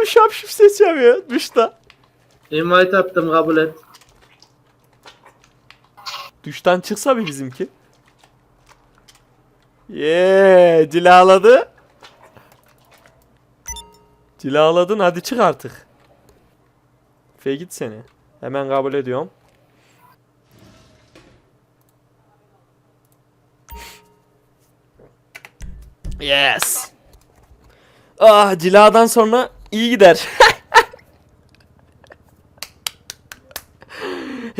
Oğlum şapşif seçemiyor duşta. Invite attım kabul et. Duştan çıksa bir bizimki. Yeee cilaladı. Cilaladın hadi çık artık. Fe git seni. Hemen kabul ediyorum. Yes. Ah ciladan sonra iyi gider.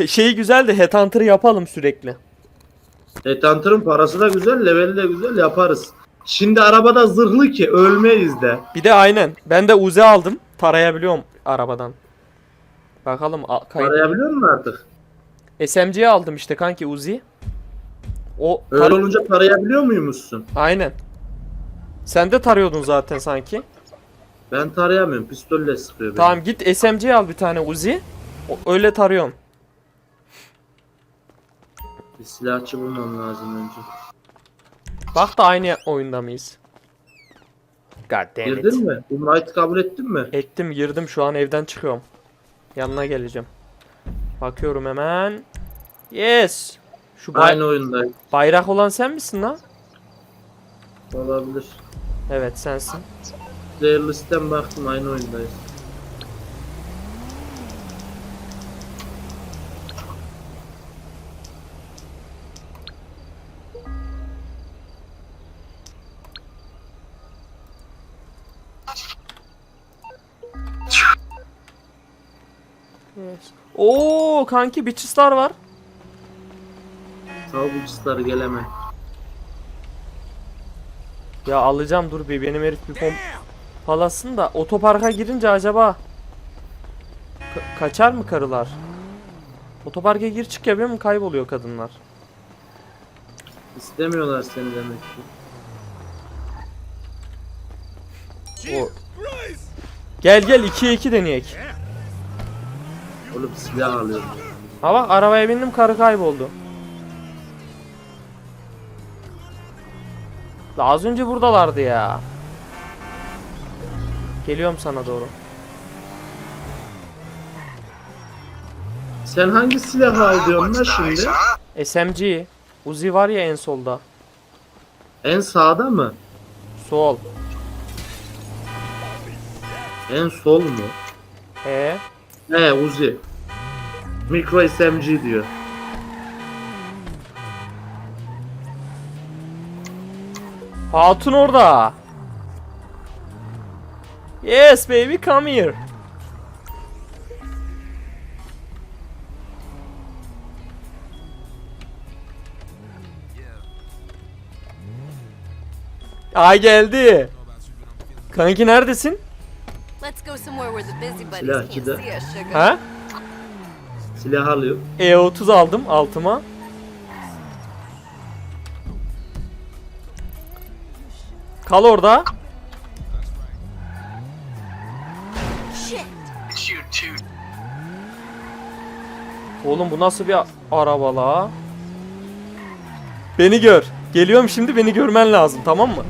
Şeyi güzel de headhunter'ı yapalım sürekli. Headhunter'ın parası da güzel, leveli de güzel yaparız. Şimdi arabada zırhlı ki ölmeyiz de. Bir de aynen. Ben de Uzi aldım. Tarayabiliyorum arabadan. Bakalım. a- kayıt- Arayabiliyor musun artık? SMG'ye aldım işte kanki Uzi. O Öyle tar- olunca tarayabiliyor muymuşsun? aynen. Sen de tarıyordun zaten sanki. Ben tarayamıyorum. Pistolle sıkıyor beni. Tamam git SMG'ye al bir tane Uzi. O- öyle tarıyorum. Bir silahçı bulmam lazım önce. Bak da aynı oyunda mıyız? God damn it. Girdin mi? Invite kabul ettin mi? Ektim girdim şu an evden çıkıyorum. Yanına geleceğim. Bakıyorum hemen. Yes. Şu bay- Aynı oyundayız. bayrak olan sen misin lan? Olabilir. Evet sensin. Player list'ten baktım aynı oyundayız. Yes. Oo kanki Bitchstar var. Tavukçuları geleme. Ya alacağım dur bir benim herif bir pomp palasın da otoparka girince acaba ka- kaçar mı karılar? Otoparka gir çık yapıyor mu kayboluyor kadınlar. İstemiyorlar seni demek ki. O... Gel gel 2'ye 2 deneyek. Oğlum silah alıyorum. Ha bak arabaya bindim karı kayboldu. La az önce buradalardı ya. Geliyorum sana doğru. Sen hangi silahı al diyorsun lan şimdi? SMG. Uzi var ya en solda. En sağda mı? Sol. En sol mu? E He Uzi. Micro SMG diyor. Hatun orada. Yes baby come here. Ay geldi. Kanki neredesin? Let's go somewhere where the busy buddies Silah can't ikide. see us, sugar. Ha? Silah alıyor. E30 aldım altıma. Kal orada. Oğlum bu nasıl bir araba la? Beni gör. Geliyorum şimdi beni görmen lazım tamam mı?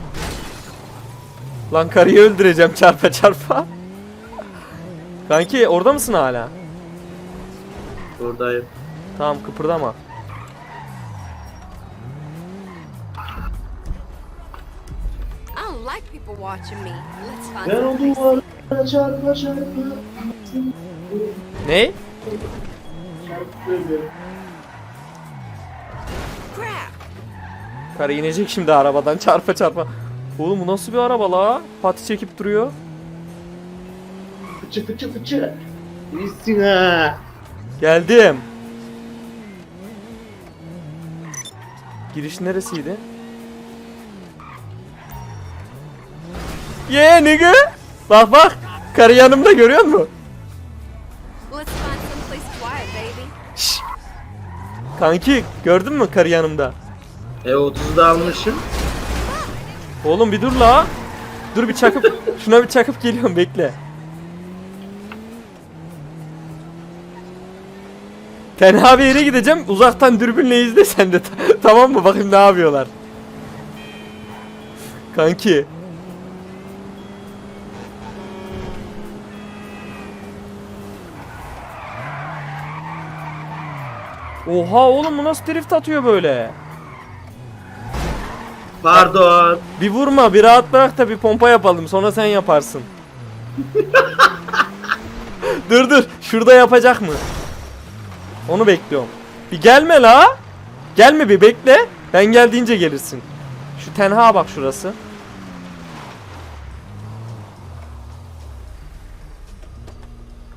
Lan karıyı öldüreceğim çarpa çarpa. Kanki orada mısın hala? Buradayım. Tamam kıpırdama. I don't like people watching me. Let's find Ben o some duvara çarpa çarpa. Ne? Karı inecek şimdi arabadan çarpa çarpa. Oğlum bu nasıl bir araba la? Pati çekip duruyor. Fıçı fıçı fıçı. İyisin ha. Geldim. Giriş neresiydi? Ye yeah, nigga. Bak bak. Karı yanımda görüyor musun? Şşş. Kanki gördün mü karı yanımda? E30'u da almışım. Oğlum bir dur la. Dur bir çakıp şuna bir çakıp geliyorum bekle. Tenha bir yere gideceğim. Uzaktan dürbünle izle sen de. tamam mı? Bakayım ne yapıyorlar. Kanki. Oha oğlum bu nasıl drift atıyor böyle? Pardon. Bir vurma bir rahat bırak da bir pompa yapalım sonra sen yaparsın. dur dur şurada yapacak mı? Onu bekliyorum. Bir gelme la. Gelme bir bekle. Ben geldiğince gelirsin. Şu tenha bak şurası.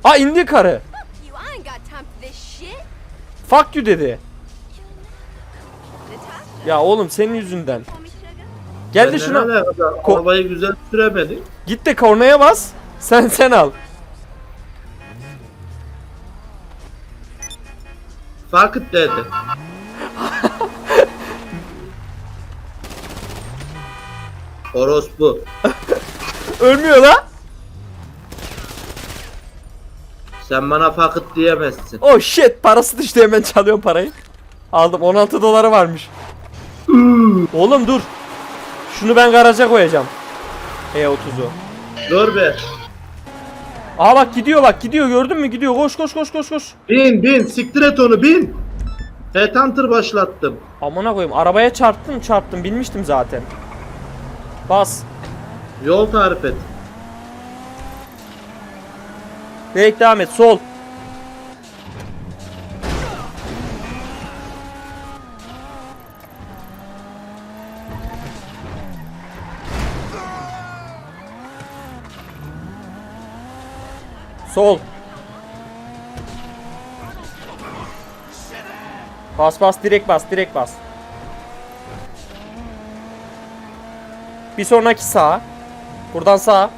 Aa indi karı. Fuck you dedi. Ya oğlum senin yüzünden. Gel de şuna. alakalı. Ko- Arabayı güzel süremedin. Git de kornaya bas. Sen sen al. Fakıt dedi. Orospu. Ölmüyor la. Sen bana fakıt diyemezsin. Oh shit parası düştü hemen çalıyorum parayı. Aldım 16 doları varmış. Oğlum dur. Şunu ben garaja koyacağım. E30'u. Dur be. Aa bak gidiyor bak gidiyor gördün mü gidiyor koş koş koş koş koş. Bin bin siktir et onu bin. Headhunter başlattım. Amına koyayım arabaya çarptım çarptım bilmiştim zaten. Bas. Yol tarif et. Direkt devam et sol. Sol. Bas bas direkt bas direkt bas. Bir sonraki sağ. Buradan sağ.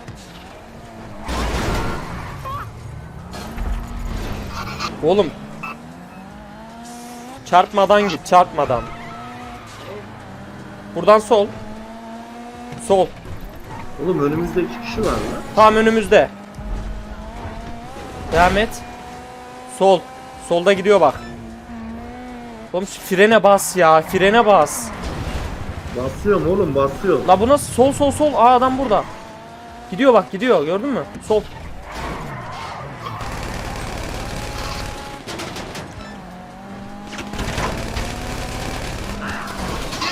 Oğlum. Çarpmadan git, çarpmadan. Buradan sol. Sol. Oğlum önümüzde iki kişi var lan. Tam önümüzde. Devam et. Sol. Solda gidiyor bak. Oğlum şu frene bas ya, frene bas. Basıyorum oğlum basıyorum. La bu nasıl? Sol sol sol. Aa adam burada. Gidiyor bak gidiyor gördün mü? Sol.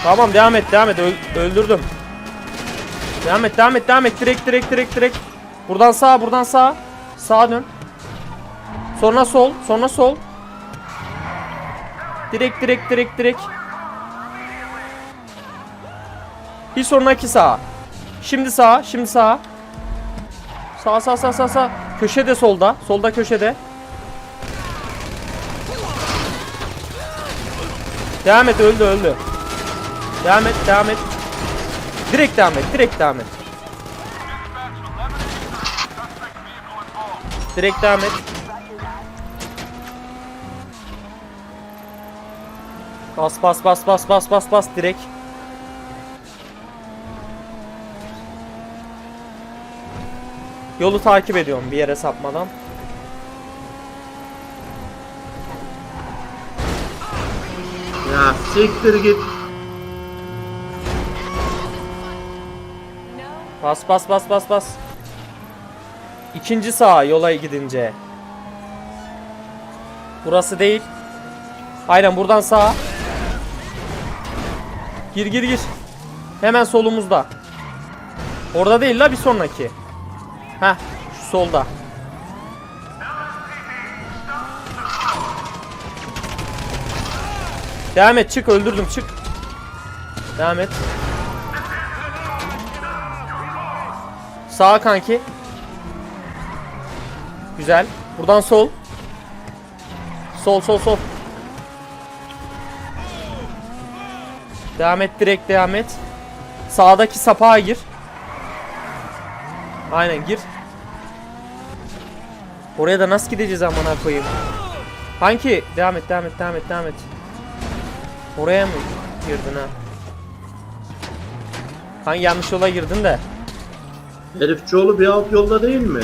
Tamam devam et devam et Öl- öldürdüm. Devam et devam et devam et direkt direkt direkt direkt. Buradan sağa buradan sağa. Sağa dön. Sonra sol sonra sol. Direkt direkt direkt direkt. Bir sonraki sağ. Şimdi sağ, şimdi sağ. Sağ sağ sağ sağ sağ. Köşede solda. Solda köşede. Devam et öldü öldü. Devam et devam et. Direkt devam et direkt devam et. Direkt devam et. Bas bas bas bas bas bas bas direkt. Yolu takip ediyorum bir yere sapmadan. Ya siktir git. Bas bas bas bas bas. İkinci sağa yola gidince. Burası değil. Aynen buradan sağa. Gir gir gir. Hemen solumuzda. Orada değil la bir sonraki. Heh şu solda. Devam et çık öldürdüm çık. Devam et. Sağa kanki. Güzel. Buradan sol. Sol sol sol. Devam et direkt devam et. Sağdaki sapağa gir. Aynen gir. Oraya da nasıl gideceğiz amına koyayım? Kanki devam et devam et devam et devam et. Oraya mı girdin ha? Kanki yanlış yola girdin de. Herifçioğlu bir alt yolda değil mi?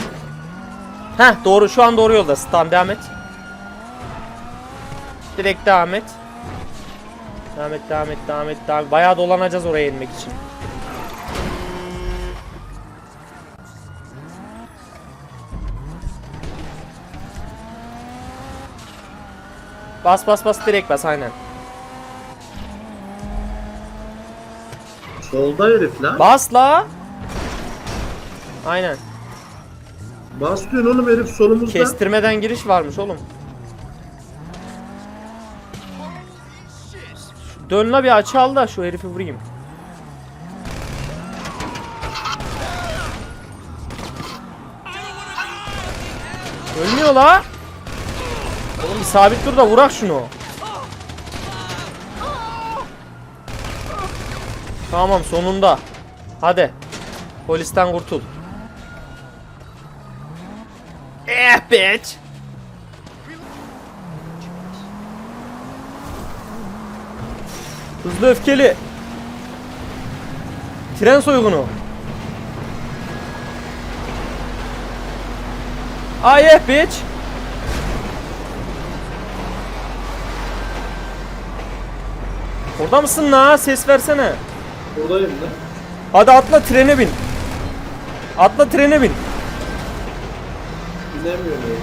Heh doğru şu an doğru yoldasın. Tamam devam et. Direkt devam et. Devam et devam et devam et devam et. Bayağı dolanacağız oraya inmek için. Bas bas bas direkt bas aynen. Solda herif lan. Bas la. Aynen. Bas diyorsun oğlum herif solumuzda. Kestirmeden giriş varmış oğlum. Şu Dön la bir açı al da şu herifi vurayım. Ölmüyor la. Oğlum sabit dur da vurak şunu. Tamam sonunda. Hadi. Polisten kurtul. Bitch. Hızlı öfkeli. Tren soygunu. Ah yeah bitch. Orada mısın la? Ses versene. Buradayım lan. Hadi atla trene bin. Atla trene bin. Bilemiyorum ya.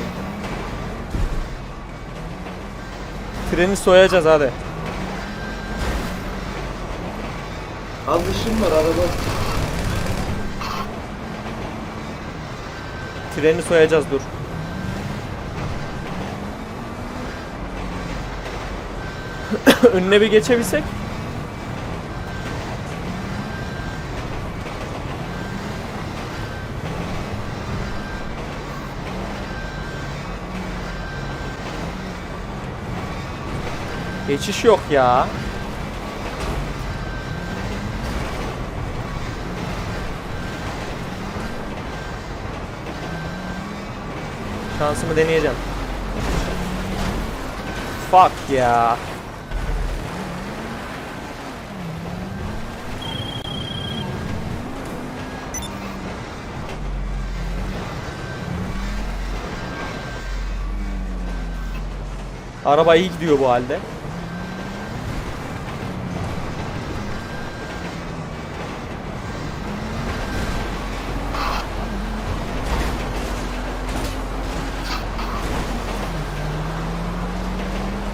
Treni soyacağız hadi. Az işim var araba. Treni soyacağız dur. Önüne bir geçebilsek. Geçiş yok ya. Şansımı deneyeceğim. Fuck ya. Araba iyi gidiyor bu halde.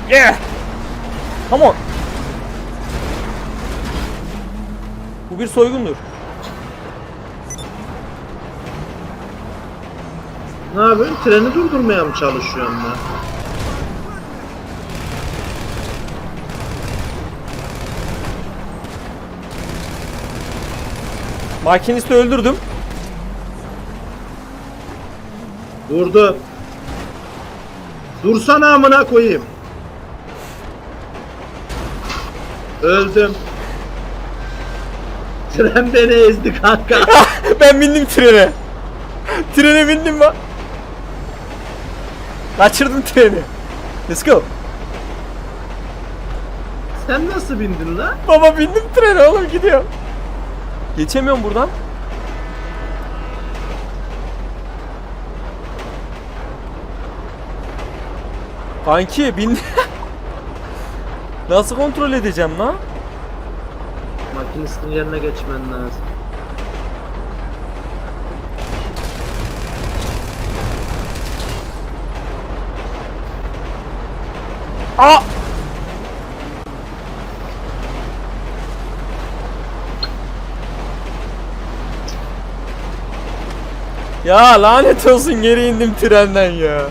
Yeah. Come on. Bu bir soygundur. Ne yapıyorsun? Treni durdurmaya mı çalışıyorsun lan? Makinisti öldürdüm. Durdu. Dursana amına koyayım. Öldüm. Tren beni ezdi kanka. ben bindim trene. trene bindim ben. Kaçırdım treni. Let's go. Sen nasıl bindin lan? Baba bindim trene oğlum gidiyorum. Geçemiyorum buradan. Kanki bin... Nasıl kontrol edeceğim lan? Makinistin yerine geçmen lazım. Aa! Ya lanet olsun geri indim trenden ya.